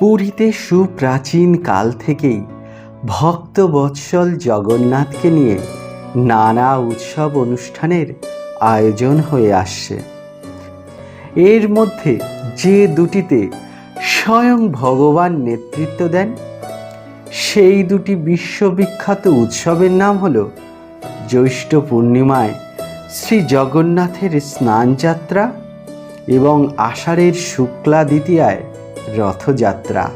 পুরীতে সুপ্রাচীন কাল থেকেই ভক্ত বৎসল জগন্নাথকে নিয়ে নানা উৎসব অনুষ্ঠানের আয়োজন হয়ে আসছে। এর মধ্যে যে দুটিতে স্বয়ং ভগবান নেতৃত্ব দেন, সেই দুটি বিশ্ববিখ্যাত উৎসবের নাম হল জ্যৈষ্ঠ পূর্ণিমায় শ্রী জগন্নাথের স্নানযাত্রা এবং আষাঢ়ের শুক্লা দ্বিতীয়ায় রথযাত্রা।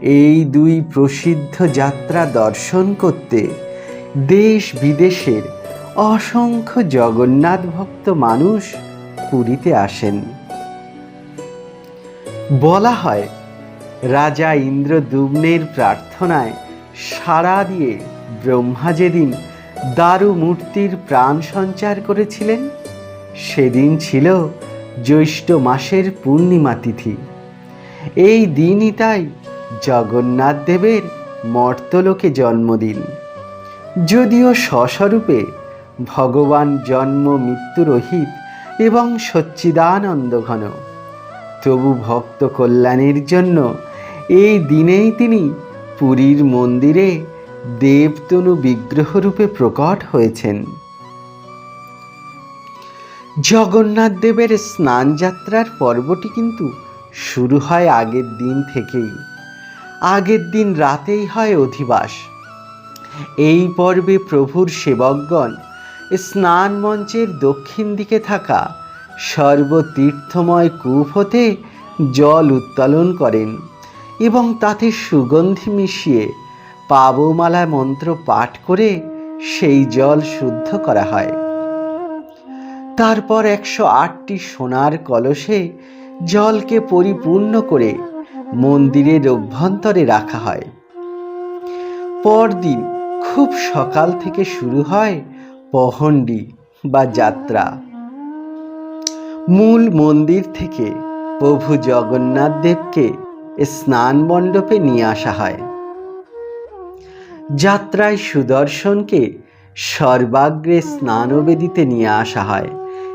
এই দুই প্রসিদ্ধ যাত্রা দর্শন করতে দেশ বিদেশের অসংখ্য জগন্নাথ ভক্ত মানুষ পুরীতে আসেন। বলা হয়, রাজা ইন্দ্রদুম্নের প্রার্থনায় সাড়া দিয়ে ব্রহ্মা যেদিন দারু মূর্তির প্রাণ সঞ্চার করেছিলেন। সেদিন ছিল জ্যৈষ্ঠ মাসের পূর্ণিমা তিথি। এই দিনই তাই জগন্নাথ দেবের মর্তলোকে জন্মদিন। যদিও স্বস্বরূপে ভগবান জন্ম মৃত্যুরহিত এবং সচ্চিদানন্দ ঘন, তবু ভক্ত কল্যাণের জন্য এই দিনেই তিনি পুরীর মন্দিরে দেবতনু বিগ্রহরূপে প্রকট হয়েছেন। জগন্নাথ দেবের স্নানযাত্রার পর্বটি কিন্তু শুরু হয় আগের দিন থেকেই। আগের দিন রাতেই হয় অধিবাস। এই পর্বে প্রভুর সেবকগণ স্নান মঞ্চের দক্ষিণ দিকে থাকা সর্বতীর্থময় কূপ হতে জল উত্তোলন করেন এবং তাতে সুগন্ধি মিশিয়ে পাবমালা মন্ত্র পাঠ করে সেই জল শুদ্ধ করা হয়। তারপর একশো আটটি সোনার কলসে জলকে পরিপূর্ণ করে মন্দিরের অভ্যন্তরে রাখা হয়। পরদিন খুব সকাল থেকে শুরু হয় পহণ্ডি বা যাত্রা। মূল মন্দির থেকে প্রভু জগন্নাথ দেবকে স্নান মণ্ডপে নিয়ে আসা হয়। যাত্রায় সুদর্শনকে সর্বাগ্রে স্নানবেদিতে নিয়ে আসা হয়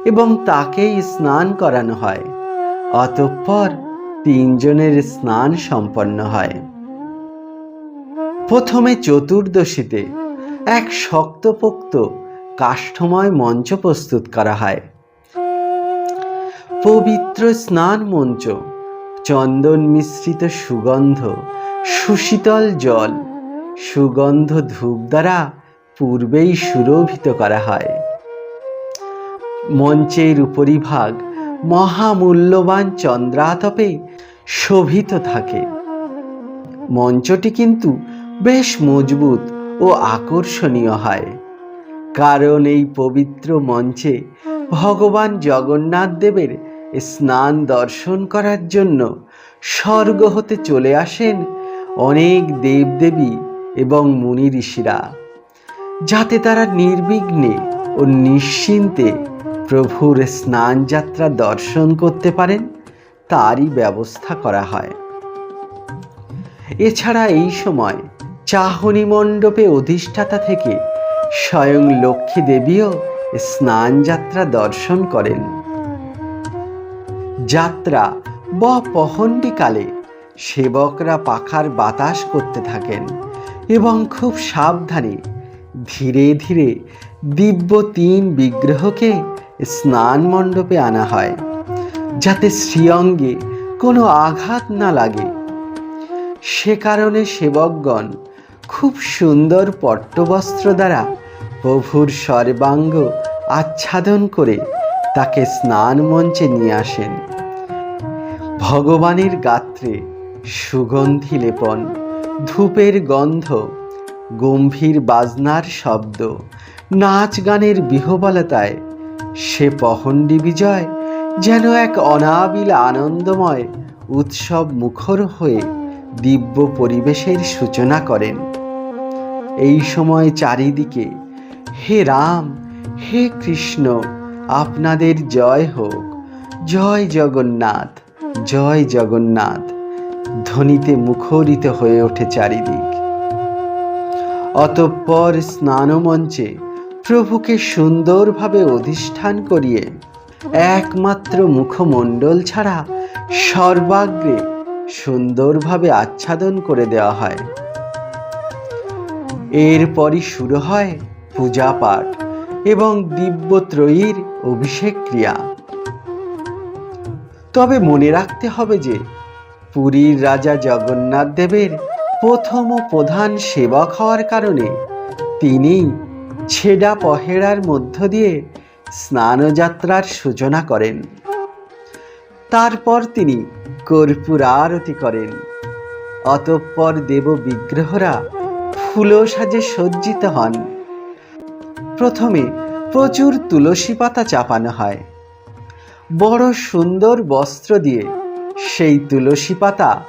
এবং তাকেই স্নান করানো হয়। অতঃপর তিনজনের স্নান সম্পন্ন হয়। প্রথমে চতুর্দশীতে এক শক্তপোক্ত কাষ্ঠময় মঞ্চ প্রস্তুত করা হয়। পবিত্র স্নান মঞ্চ, চন্দন মিশ্রিত সুগন্ধ, সুশীতল জল সুগন্ধ ধূপ দ্বারা পূর্বেই সুরভিত করা হয়। মঞ্চের উপরিভাগ মহামূল্যবান চন্দ্রাতপে শোভিত থাকে। মঞ্চটি কিন্তু বেশ মজবুত ও আকর্ষণীয় হয়। কারণ এই পবিত্র মঞ্চে ভগবান জগন্নাথ দেবের স্নান দর্শন করার জন্য স্বর্গ হতে চলে আসেন অনেক দেবদেবী এবং মুনি ঋষিরা, যাতে তারা নির্বিঘ্নে ও নিশ্চিন্তে প্রভুর স্নান যাত্রা দর্শন করতে পারেন, তারই ব্যবস্থা করা হয়। এছাড়া এই সময় চাহনি মণ্ডপে অধিষ্ঠাতা থেকে স্বয়ং লক্ষ্মী দেবীও স্নান যাত্রা দর্শন করেন। যাত্রা বা পহণ্ডিকালে সেবকরা পাখার বাতাস করতে থাকেন। এবং খুব সাবধানে ধীরে ধীরে দিব্য তিন বিগ্রহকে স্নান মণ্ডপে আনা হয়, যাতে শ্রীঅঙ্গে কোনো আঘাত না লাগে। সে কারণে সেবকগণ খুব সুন্দর পট্টবস্ত্র দ্বারা প্রভুর সর্বাঙ্গ আচ্ছাদন করে তাকে স্নান মঞ্চে নিয়ে আসেন। ভগবানের গাত্রে সুগন্ধি লেপন ধূপের গন্ধ, গম্ভীর বাজনার শব্দ, নাচ গানের বিহবলতায়, সে পহণ্ডি বিজয় যেন এক অনাবিল আনন্দময় উৎসব মুখর হয়ে দিব্য পরিবেশের সূচনা করেন। এই সময় চারিদিকে, হে রাম, হে কৃষ্ণ, আপনাদের জয় হোক। জয় জগন্নাথ জয় জগন্নাথ। ধ্বনিতে মুখরিত হয়ে ওঠে চারিদিক। অতঃপর স্নানমঞ্চে প্রভুকে সুন্দরভাবে অধিষ্ঠান করিয়ে একমাত্র মুখমণ্ডল ছাড়া সর্বাগ্রে সুন্দরভাবে আচ্ছাদন করে দেওয়া হয়। এরপরই শুরু হয় পূজা পাঠ এবং দিব্যত্রয়ীর অভিষেক ক্রিয়া। তবে মনে রাখতে হবে যে পুরীর রাজা জগন্নাথ দেবের প্রথম ও প্রধান সেবক হওয়ার কারণে তিনি ছেডা পহেড়ার মধ্য দিয়ে স্নানযাত্রার সূচনা করেন। তারপর তিনি কর্পূর আরতি করেন। অতঃপর দেব বিগ্রহরা ফুলো সাজে সজ্জিত হন। প্রথমে প্রচুর তুলসী পাতা চাপানো হয়। বড় সুন্দর বস্ত্র দিয়ে সেই তুলসী পাতা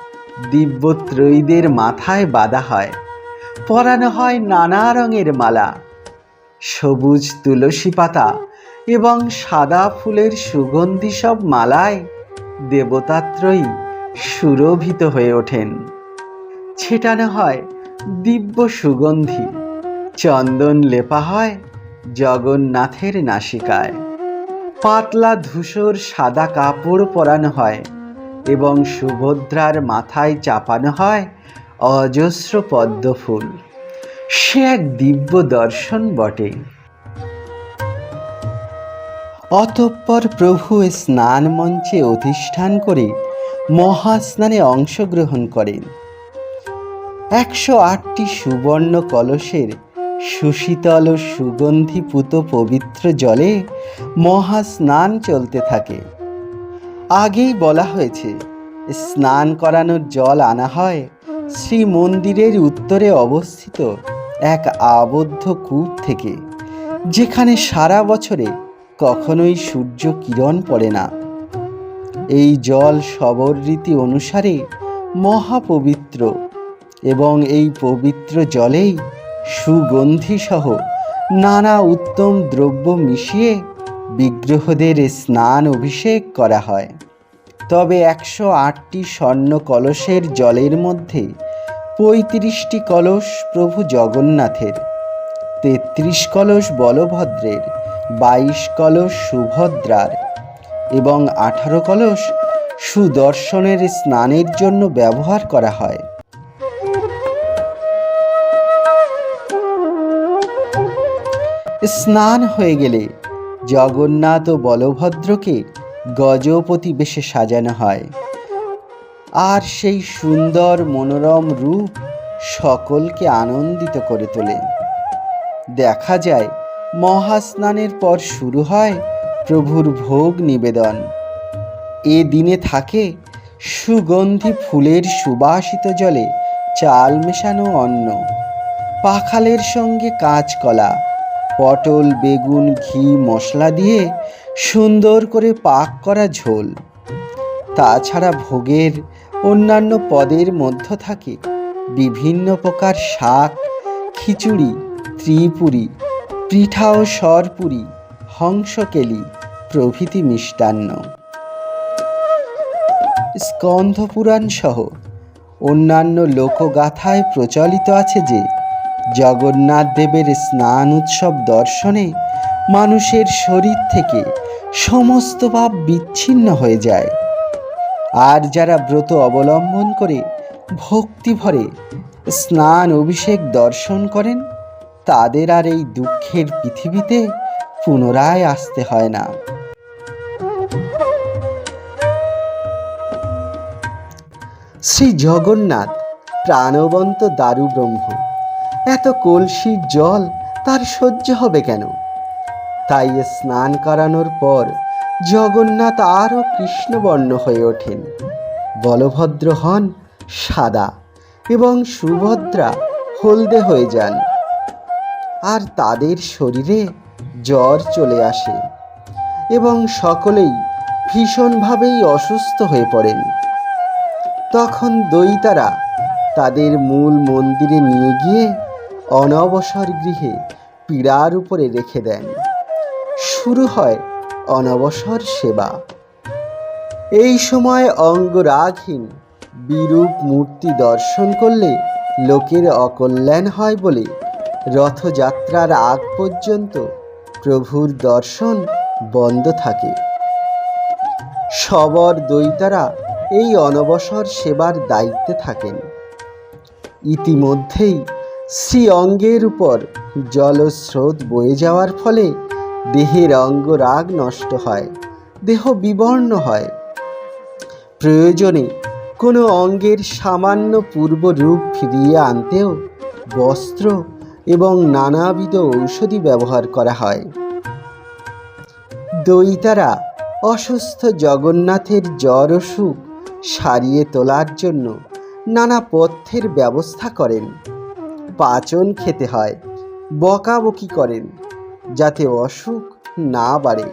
দিব্যত্রয়ীদের মাথায় বাঁধা হয়। পরানো হয় নানা রঙের মালা, সবুজ তুলসী পাতা এবং সাদা ফুলের সুগন্ধি সব মালায় দেবতাত্রয়ী সুরভিত হয়ে ওঠেন। ছেটানো হয় দিব্য সুগন্ধি, চন্দন লেপা হয় জগন্নাথের নাসিকায়। পাতলা ধূসর সাদা কাপড় পরানো হয় এবং সুভদ্রার মাথায় চাপানো হয় অজস্র পদ্মফুল সে এক দিব্য দর্শন বটে। অতঃপর প্রভু স্নান মঞ্চে অধিষ্ঠান করে মহাস্নানে অংশগ্রহণ করেন। একশো আটটি সুবর্ণ কলসের সুশীতল ও সুগন্ধিপুত পবিত্র জলে মহাস্নান চলতে থাকে। আগেই বলা হয়েছে, স্নান করানোর জল আনা হয় শ্রী মন্দিরের উত্তরে অবস্থিত এক আবদ্ধ কূপ থেকে, যেখানে সারা বছরে কখনোই সূর্য কিরণ পড়ে না। এই জল সবর রীতি অনুসারে মহাপবিত্র এবং এই পবিত্র জলেই সুগন্ধি সহ নানা উত্তম দ্রব্য মিশিয়ে বিগ্রহদের স্নান অভিষেক করা হয়। তবে একশো আটটি স্বর্ণ কলসের জলের মধ্যে পঁয়ত্রিশটি কলস প্রভু জগন্নাথের, তেত্রিশ কলস বলভদ্রের, বাইশ কলস সুভদ্রার এবং আঠারো কলস সুদর্শনের স্নানের জন্য ব্যবহার করা হয়। স্নান হয়ে গেলে জগন্নাথ ও বলভদ্রকে গজপতি বেশে সাজানো হয়। আর সেই সুন্দর মনোরম রূপ সকলকে আনন্দিত করে তোলে। দেখা যায়, মহাস্নানের পর শুরু হয় প্রভুর ভোগ নিবেদন। এ দিনে থাকে সুগন্ধি ফুলের সুবাসিত জলে চাল মেশানো অন্ন, পাখালের সঙ্গে কাঁচকলা পটল, বেগুন, ঘি, মশলা দিয়ে সুন্দর করে পাক করা ঝোল। তাছাড়া ভোগের অন্যান্য পদের মধ্য থাকে বিভিন্ন প্রকার শাক, খিচুড়ি, ত্রিপুরি, পিঠা ও সরপুরি, হংসকেলি প্রভৃতি মিষ্টান্ন। স্কন্ধ পুরাণ সহ অন্যান্য লোকগাথায় প্রচলিত আছে যে জগন্নাথ দেবের স্নান উৎসব দর্শনে মানুষের শরীর থেকে সমস্ত পাপ বিচ্ছিন্ন হয়ে যায়। আর যারা ব্রত অবলম্বন করে ভক্তি ভরে স্নান অভিষেক দর্শন করেন, তাদের আর এই দুঃখের পৃথিবীতে পুনরায় আসতে হয় না। শ্রী জগন্নাথ প্রাণবন্ত দারু ব্রহ্ম এত কলসির জল, তার সহ্য হবে কেন? তাই স্নান করানোর পর জগন্নাথ আরও কৃষ্ণবর্ণ হয়ে ওঠেন। বলভদ্র হন সাদা এবং সুভদ্রা হলদে হয়ে যান। আর তাদের শরীরে জ্বর চলে আসে এবং সকলেই ভীষণভাবেই অসুস্থ হয়ে পড়েন। তখন দৈতারা তাদের মূল মন্দিরে নিয়ে গিয়ে অনবসর গৃহে পীড়ার উপরে রেখে দেন। শুরু হয় অনবসর সেবা। এই সময় অঙ্গরাগহীন বিরূপ মূর্তি দর্শন করলে লোকের অকল্যাণ হয় বলে রথযাত্রার আগ পর্যন্ত প্রভুর দর্শন বন্ধ থাকে। সবর দৈতারা এই অনবসর সেবার দায়িত্বে থাকেন। ইতিমধ্যেই শ্রী অঙ্গের উপর জলস্রোত বয়ে যাওয়ার ফলে দেহের অঙ্গরাগ নষ্ট হয়, দেহ বিবর্ণ হয়। প্রয়োজনে কোনো অঙ্গের সামান্য পূর্ব রূপ ফিরিয়ে আনতেও বস্ত্র এবং নানাবিধ ঔষধি ব্যবহার করা হয়। দইতারা অসুস্থ জগন্নাথের জ্বর ও সুখ সারিয়ে তোলার জন্য নানা পথ্যের ব্যবস্থা করেন। পাচন খেতে হয়। বকাবকি করেন, যাতে অসুখ না বাড়ে।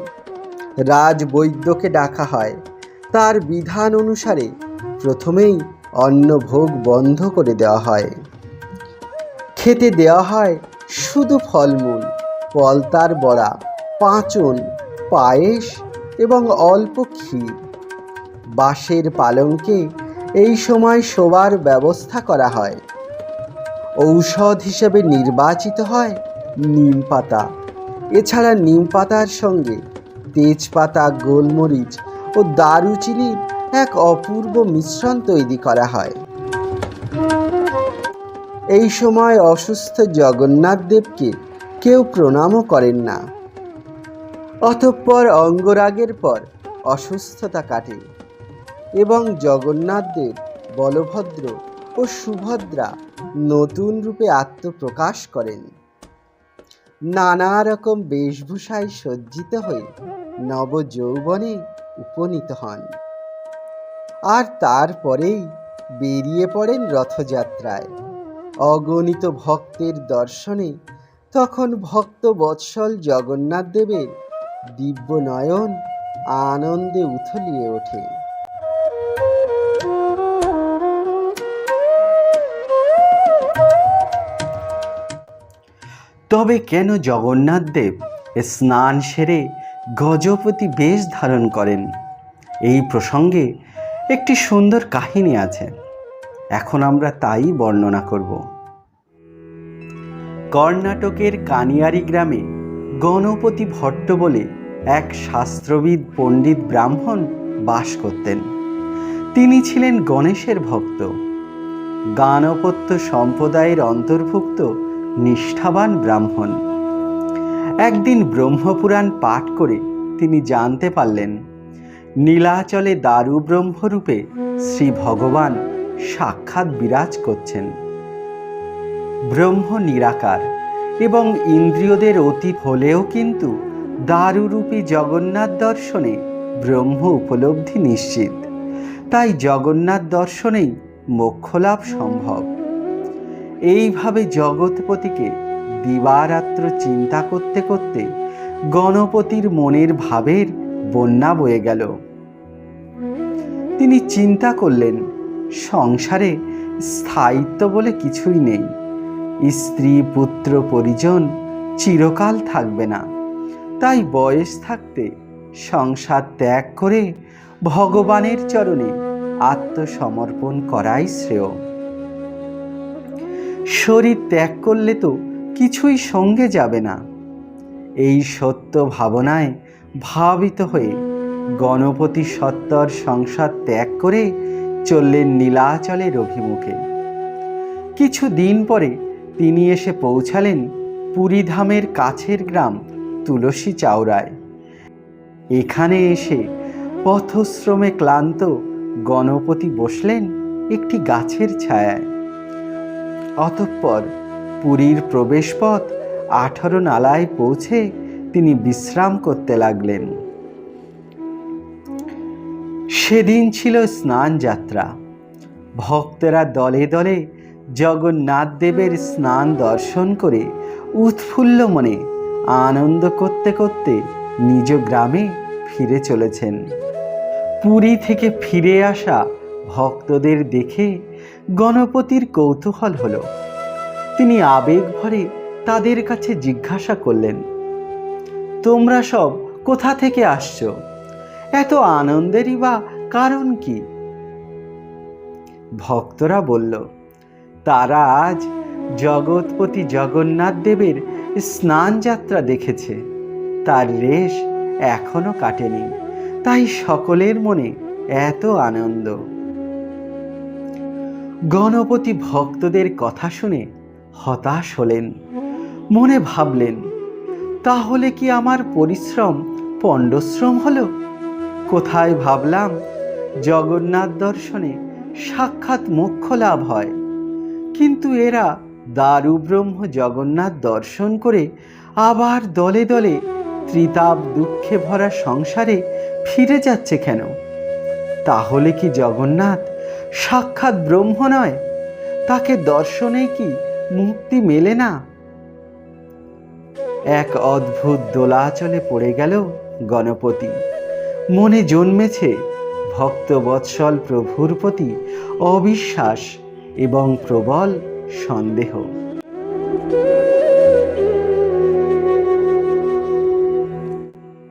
রাজবৈদ্যকে ডাকা হয়। তার বিধান অনুসারে প্রথমেই অন্নভোগ বন্ধ করে দেওয়া হয়। খেতে দেওয়া হয় শুধু ফলমূল, পলতার বড়া, পাঁচন, পায়েস এবং অল্প ক্ষীর। বাঁশের পালঙ্কে এই সময় শোবার ব্যবস্থা করা হয়। ঔষধ হিসেবে নির্বাচিত হয় নিম পাতা। এছাড়া নিম পাতার সঙ্গে তেজপাতা, গোলমরিচ ও দারুচিনির এক অপূর্ব মিশ্রণ তৈরি করা হয়। এই সময় অসুস্থ জগন্নাথ দেবকে কেউ প্রণামও করেন না। অতঃপর অঙ্গরাগের পর অসুস্থতা কাটে এবং জগন্নাথ দেব, বলভদ্র ও সুভদ্রা নতুন রূপে আত্মপ্রকাশ করেন। নানা রকম বেশভূষায় সজ্জিত হয়ে নবযৌবনে উপনীত হন। আর তারপরেই বেরিয়ে পড়েন রথযাত্রায়। অগণিত ভক্তের দর্শনে তখন ভক্ত বৎসল জগন্নাথ দেবের দিব্য নয়ন আনন্দে উথলিয়ে ওঠে। তবে কেন জগন্নাথ দেব স্নান সেরে গজপতি বেশ ধারণ করেন? এই প্রসঙ্গে একটি সুন্দর কাহিনী আছে। এখন আমরা তাই বর্ণনা করব। কর্ণাটকের কানিয়ারি গ্রামে গণপতি ভট্ট বলে এক শাস্ত্রবিদ পণ্ডিত ব্রাহ্মণ বাস করতেন। তিনি ছিলেন গণেশের ভক্ত। গানপত্য সম্প্রদায়ের অন্তর্ভুক্ত নিষ্ঠাবান ব্রাহ্মণ। একদিন ব্রহ্মপুরাণ পাঠ করে তিনি জানতে পারলেন, নীলাচলে দারু ব্রহ্মরূপে শ্রী ভগবান সাক্ষাৎ বিরাজ করছেন। ব্রহ্ম নিরাকার এবং ইন্দ্রিয়দের অতীত হলেও কিন্তু দারুরূপী জগন্নাথ দর্শনে ব্রহ্ম উপলব্ধি নিশ্চিত। তাই জগন্নাথ দর্শনেই মোক্ষলাভ সম্ভব। এইভাবে জগৎপতিকে দিবারাত্র চিন্তা করতে করতে গণপতির মনের ভাবের বন্যা বয়ে গেল। তিনি চিন্তা করলেন, সংসারে স্থায়িত্ব বলে কিছুই নেই। স্ত্রী, পুত্র, পরিজন চিরকাল থাকবে না। তাই বয়স থাকতে সংসার ত্যাগ করে ভগবানের চরণে আত্মসমর্পণ করাই শ্রেয়। শরীর ত্যাগ করলে তো কিছুই সঙ্গে যাবে না। এই সত্য ভাবনায় ভাবিত হয়ে গণপতি সত্তর সংসার ত্যাগ করে চললেন নীলাচলের অভিমুখে। কিছু দিন পরে তিনি এসে পৌঁছালেন পুরীধামের কাছের গ্রাম তুলসী চাওড়ায়। এখানে এসে পথশ্রমে ক্লান্ত গণপতি বসলেন একটি গাছের ছায়ায়। অতঃপর পুরীর প্রবেশপথ আঠারো নালায় পৌঁছে তিনি বিশ্রাম করতে লাগলেন। সেদিন ছিল স্নান যাত্রা। ভক্তেরা দলে দলে জগন্নাথ দেবের স্নান দর্শন করে উৎফুল্ল মনে আনন্দ করতে করতে নিজ গ্রামে ফিরে চলেছেন। পুরী থেকে ফিরে আসা ভক্তদের দেখে গণপতির কৌতূহল হল। তিনি আবেগ ভরে তাদের কাছে জিজ্ঞাসা করলেন, তোমরা সব কোথা থেকে আসছো? এত আনন্দেরই বা কারণ কি? ভক্তরা বলল, তারা আজ জগৎপতি জগন্নাথ দেবের স্নান যাত্রা দেখেছে। তার রেশ এখনও কাটেনি। তাই সকলের মনে এত আনন্দ। গণপতি ভক্তদের কথা শুনে হতাশ হলেন। মনে ভাবলেন, তাহলে কি আমার পরিশ্রম পণ্ডশ্রম হলো? কোথায় ভাবলাম জগন্নাথ দর্শনে সাক্ষাৎ মোক্ষ লাভ হয়। কিন্তু এরা দারুব্রহ্ম জগন্নাথ দর্শন করে আবার দলে দলে ত্রিতাপ দুঃখে ভরা সংসারে ফিরে যাচ্ছে কেন? তাহলে কি জগন্নাথ সাক্ষাৎ ব্রহ্ম নয়। তাকে দর্শনে কি মুক্তি মেলে না? এক অদ্ভুত দোলাচলে পড়ে গেল গণপতি। মনে জন্মেছে ভক্তবৎসল প্রভুর প্রতি অবিশ্বাস এবং প্রবল সন্দেহ।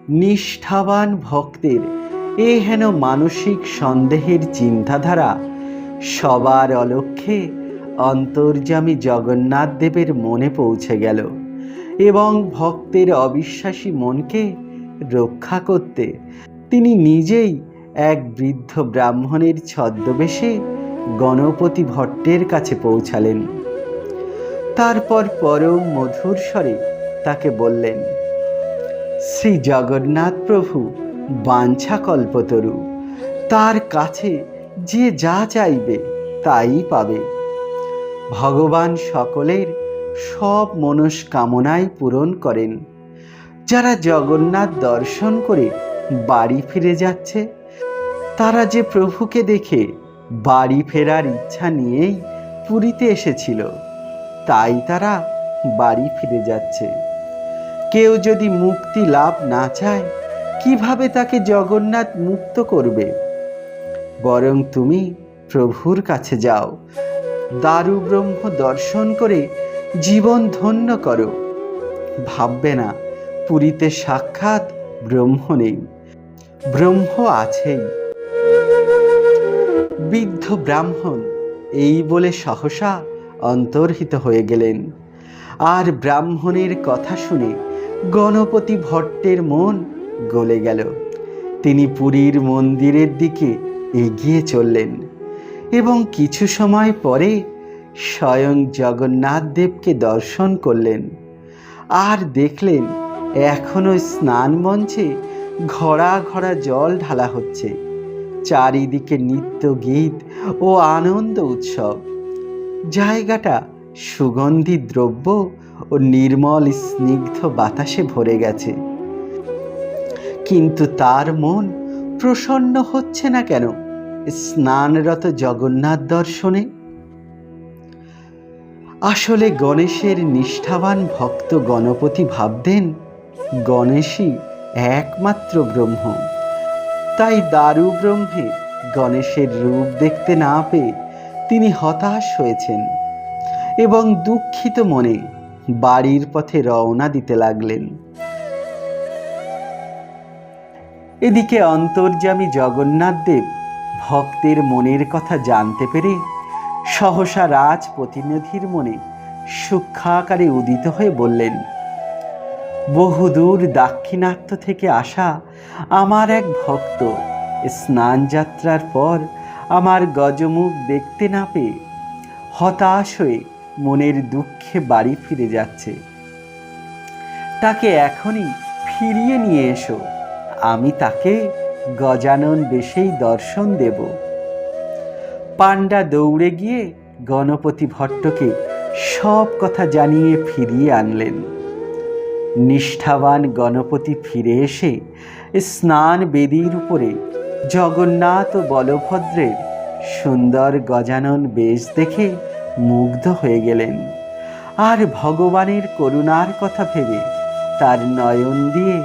নিষ্ঠাবান ভক্তের এ হেন মানসিক সন্দেহের চিন্তাধারা সবার অলক্ষ্যে অন্তর্যামী জগন্নাথ দেবের মনে পৌঁছে গেল এবং ভক্তের অবিশ্বাসী মনকে রক্ষা করতে তিনি নিজেই এক বৃদ্ধ ব্রাহ্মণের ছদ্মবেশে গণপতি ভট্টের কাছে পৌঁছালেন। তারপর পরম মধুর স্বরে তাকে বললেন, শ্রী জগন্নাথ প্রভু, বাঞ্ছা কল্পতরু। তার কাছে যে যা চাইবে তাই পাবে। ভগবান সকলের সব মনস্কামনাই পূরণ করেন। যারা জগন্নাথ দর্শন করে বাড়ি ফিরে যাচ্ছে, তারা যে প্রভুকে দেখে বাড়ি ফেরার ইচ্ছা নিয়েই পুরীতে এসেছিল, তাই তারা বাড়ি ফিরে যাচ্ছে। কেউ যদি মুক্তি লাভ না চায়, কীভাবে তাকে জগন্নাথ মুক্ত করবে? বরং তুমি প্রভুর কাছে যাও। দারু ব্রহ্ম দর্শন করে জীবন ধন্য করো। ভাববে না, পুরীতে সাক্ষাৎ ব্রহ্ম নেই। ব্রহ্ম আছেই। বৃদ্ধ ব্রাহ্মণ, এই বলে সহসা অন্তর্হিত হয়ে গেলেন। আর ব্রাহ্মণের কথা শুনে গণপতি ভট্টের মন গলে গেল। তিনি পুরীর মন্দিরের দিকে এগিয়ে চললেন এবং কিছু সময় পরে স্বয়ং জগন্নাথ দেবকে দর্শন করলেন। আর দেখলেন, এখনও স্নান মঞ্চে ঘড়া ঘড়া জল ঢালা হচ্ছে। চারিদিকে নিত্য গীত ও আনন্দ উৎসব। জায়গাটা সুগন্ধি দ্রব্য ও নির্মল স্নিগ্ধ বাতাসে ভরে গেছে। কিন্তু তার মন প্রসন্ন হচ্ছে না কেন? স্নানরত জগন্নাথ দর্শনে। আসলে গণেশের নিষ্ঠাবান ভক্ত গণপতি ভাবতেন, গণেশই একমাত্র ব্রহ্ম। তাই দারু ব্রহ্মে গণেশের রূপ দেখতে না পেয়ে তিনি হতাশ হয়েছেন এবং দুঃখিত মনে বাড়ির পথে রওনা দিতে লাগলেন। এদিকে অন্তর্যামী জগন্নাথ দেব ভক্তের মনের কথা জানতে পেরে সহসা রাজ প্রতিনিধির মনে সূক্ষাকারে উদিত হয়ে বললেন, বহুদূর দাক্ষিণাত্য থেকে আসা আমার এক ভক্ত স্নান যাত্রার পর আমার গজমুখ দেখতে না পেয়ে হতাশ হয়ে মনের দুঃখে বাড়ি ফিরে যাচ্ছে। তাকে এখনই ফিরিয়ে নিয়ে এসো, আমি তাকে গজানন বেশেই দর্শন দেব। পাণ্ডা দৌড়ে গিয়ে গণপতি ভট্টকে সব কথা জানিয়ে ফিরিয়ে আনলেন। নিষ্ঠাবান গণপতি ফিরে এসে স্নান বেদির উপরে জগন্নাথ ও বলভদ্রের সুন্দর গজানন বেশ দেখে মুগ্ধ হয়ে গেলেন। আর ভগবানের করুণার কথা ভেবে তার নয়ন দিয়ে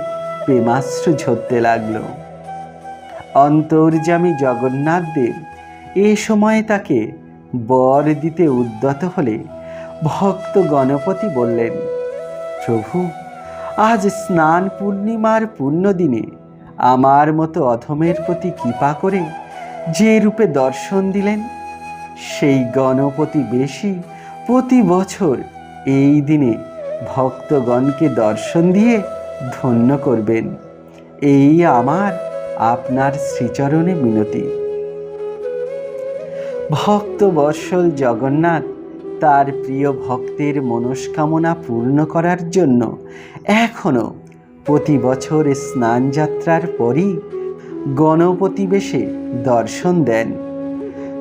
প্রেমাশ্রু ঝরতে লাগল। অন্তর্যামী জগন্নাথ দেব। এ সময় তাকে বর দিতে উদ্যত হলে ভক্ত গণপতি বললেন, প্রভু, আজ স্নান পূর্ণিমার পুণ্যদিনে আমার মতো অধমের প্রতি কৃপা করে যে রূপে দর্শন দিলেন, সেই গণপতি বেশি প্রতি বছর এই দিনে ভক্তগণকে দর্শন দিয়ে ধন্য করবেন। এই আমার আপনার শ্রীচরণে মিনতি। ভক্ত বৎসল জগন্নাথ তার প্রিয় ভক্তের মনস্কামনা পূর্ণ করার জন্য এখনও প্রতি বছর স্নান যাত্রার পরই গণপতি বেশে দর্শন দেন।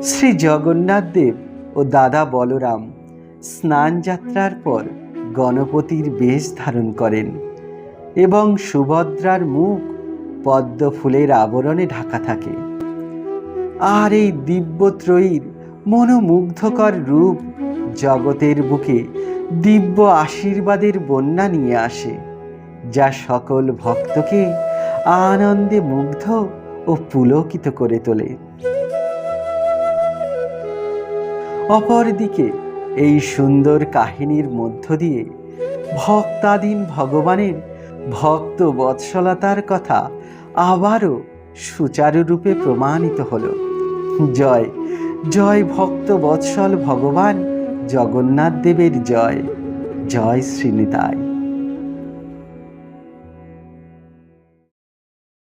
শ্রী জগন্নাথ দেব ও দাদা বলরাম স্নান যাত্রার পর গণপতির বেশ ধারণ করেন এবং সুভদ্রার মুখ পদ্ম ফুলের আবরণে ঢাকা থাকে। আর এই দিব্যত্রয়ীর মনোমুগ্ধকর রূপ জগতের বুকে দিব্য আশীর্বাদের বন্যা নিয়ে আসে, যা সকল ভক্তকে আনন্দে মুগ্ধ ও পুলকিত করে তোলে। অপরদিকে এই সুন্দর কাহিনীর মধ্য দিয়ে ভক্তাধীন ভগবানের ভক্ত বৎসলতার কথা আবারও সুচারুরূপে প্রমাণিত হল। জয় জয় ভক্ত বৎসল ভগবান জগন্নাথ দেবের জয়। জয় শ্রীনিতায়